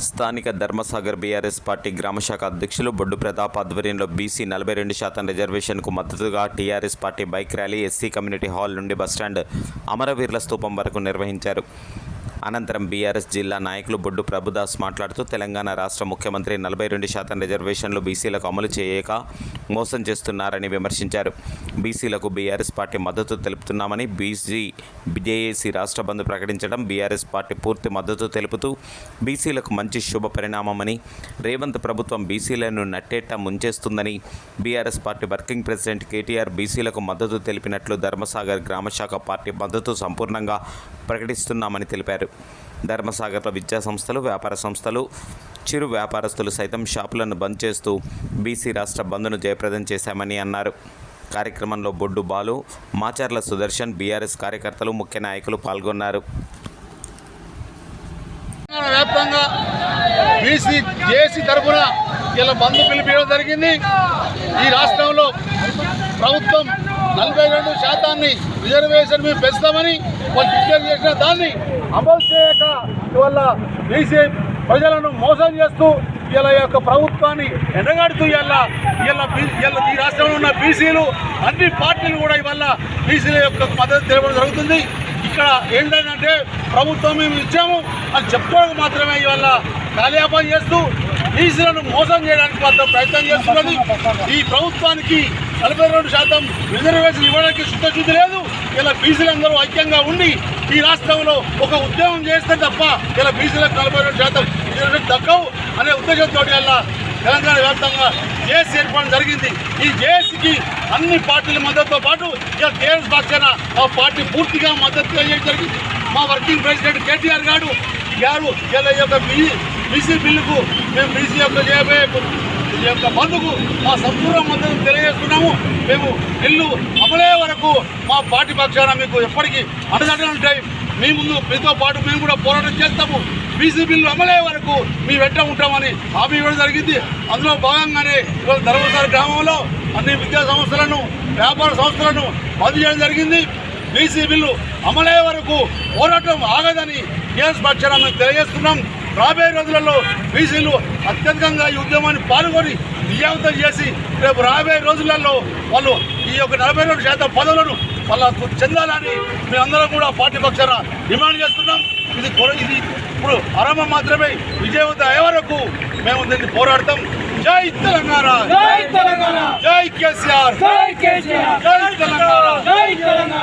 స్థానిక Dharmasagar BRS party గ్రామశాఖ అధ్యక్షులు బొడ్డు ప్రతాప్ ఆధ్వర్యంలో బీసీ నలభై రెండు శాతం రిజర్వేషన్కు మద్దతుగా TRS party bike rally SC community hall నుండి బస్టాండ్ అమరవీరుల స్తూపం వరకు నిర్వహించారు. అనంతరం బీఆర్ఎస్ జిల్లా నాయకులు బొడ్డు ప్రభుదాస్ మాట్లాడుతూ తెలంగాణ రాష్ట్ర ముఖ్యమంత్రి నలభై రెండు శాతం రిజర్వేషన్లు బీసీలకు అమలు చేయక మోసం చేస్తున్నారని విమర్శించారు. బీసీలకు బీఆర్ఎస్ పార్టీ మద్దతు తెలుపుతున్నామని బీసీ జేఏసీ రాష్ట్ర బంద్ ప్రకటించడం బీఆర్ఎస్ పార్టీ పూర్తి మద్దతు తెలుపుతూ బీసీలకు మంచి శుభ పరిణామమని రేవంత్ ప్రభుత్వం బీసీలను నట్టేట ముంచేస్తుందని BRS party working president KTR బీసీలకు మద్దతు తెలిపినట్లు ధర్మసాగర్ గ్రామశాఖ పార్టీ మద్దతు సంపూర్ణంగా ప్రకటిస్తున్నామని తెలిపారు. ధర్మసాగర్లో విద్యా సంస్థలు వ్యాపార సంస్థలు చిరు వ్యాపారస్తులు సైతం షాపులను బంద్ చేస్తూ బీసీ రాష్ట్ర బంద్ను జయప్రదం చేశామని అన్నారు. కార్యక్రమంలో బొడ్డు బాలు మాచర్ల సుదర్శన్ బీఆర్ఎస్ కార్యకర్తలు ముఖ్య నాయకులు పాల్గొన్నారు. వ్యాప్తంగా బీసీ జేసీ తరఫున ఇలా బంధు పిలిపించడం జరిగింది. ఈ రాష్ట్రంలో ప్రభుత్వం నలభై రెండు శాతాన్ని రిజర్వేషన్ మేము పెంచుతామని వాళ్ళు డిక్లేర్ చేసిన దాన్ని అమలు చేయక ఇవాళ బీసీ ప్రజలను మోసం చేస్తూ ఇలా యొక్క ప్రభుత్వాన్ని ఎండగాడుతూ ఇలా ఇలా ఇలా ఈ రాష్ట్రంలో ఉన్న బీసీలు అన్ని పార్టీలు కూడా ఇవాళ బీసీల యొక్క మద్దతు తెలపడం జరుగుతుంది. ఇక్కడ ఏంటంటే ప్రభుత్వం మేము ఇచ్చాము. అని చెప్పుకోవడం మాత్రమే ఇవాళ కాలయాపన చేస్తూ బీసీలను మోసం చేయడానికి మాత్రం ప్రయత్నం చేస్తున్నది. ఈ ప్రభుత్వానికి నలభై రెండు శాతం రిజర్వేషన్ ఇవ్వడానికి శుద్ధశుద్ధి లేదు. ఇలా బీసీలందరూ ఐక్యంగా ఉండి ఈ రాష్ట్రంలో ఒక ఉద్యమం చేస్తే తప్ప ఇలా బీసీలకు నలభై రెండు శాతం రిజర్వేషన్ దక్కవు. అనే ఉద్దేశంతో వల్ల తెలంగాణ వ్యాప్తంగా జేఏసీ ఏర్పడడం జరిగింది. ఈ జేఏసీకి అన్ని పార్టీల మద్దతుతో పాటు ఇలా టీఆర్ఎస్ పక్షాన మా పార్టీ పూర్తిగా మద్దతు తెలియజేయడం జరిగింది. మా వర్కింగ్ ప్రెసిడెంట్ కేటీఆర్ గారు గారు ఇలా ఈ యొక్క బీసీ బిల్లుకు మేము బీసీ యొక్క చేయబోయే ఈ యొక్క బంధుకు మా సంపూర్ణ మద్దతు తెలియజేస్తున్నాము. మేము ఇల్లు అమలే వరకు మా పార్టీ పక్షాన మీకు ఎప్పటికీ అండదండలు ఉంటాయి. మీ ముందు మీతో పాటు మేము కూడా పోరాటం చేస్తాము. బీసీ బిల్లు అమలే వరకు మీ వెంట ఉంటామని హామీ ఇవ్వడం జరిగింది. అందులో భాగంగానే ఇవాళ ధర్మసార గ్రామంలో అన్ని విద్యా సంస్థలను వ్యాపార సంస్థలను బంద్ చేయడం జరిగింది. బీసీ బిల్లు అమలే వరకు పోరాటం ఆగదని టీఆర్ఎస్ పక్షాన మేము తెలియజేస్తున్నాం. రాబోయే రోజులలో బీసీలు అత్యధికంగా ఈ ఉద్యమాన్ని పాల్గొని విజయవంతం చేసి రేపు రాబోయే రోజులలో వాళ్ళు ఈ యొక్క నలభై రెండు శాతం పదవులను వాళ్ళకు చెందాలని మేమందరం కూడా పార్టీ పక్షాన డిమాండ్ చేస్తున్నాం. ఇది కొర- ఇది ఇప్పుడు ఆరంభం మాత్రమే విజయవంతం అయ్యే వరకు మేము దీన్ని పోరాడతాం. జై తెలంగాణ. జై తెలంగాణ. జై కేసీఆర్. జై కేసీఆర్. జై తెలంగాణ. జై తెలంగాణ.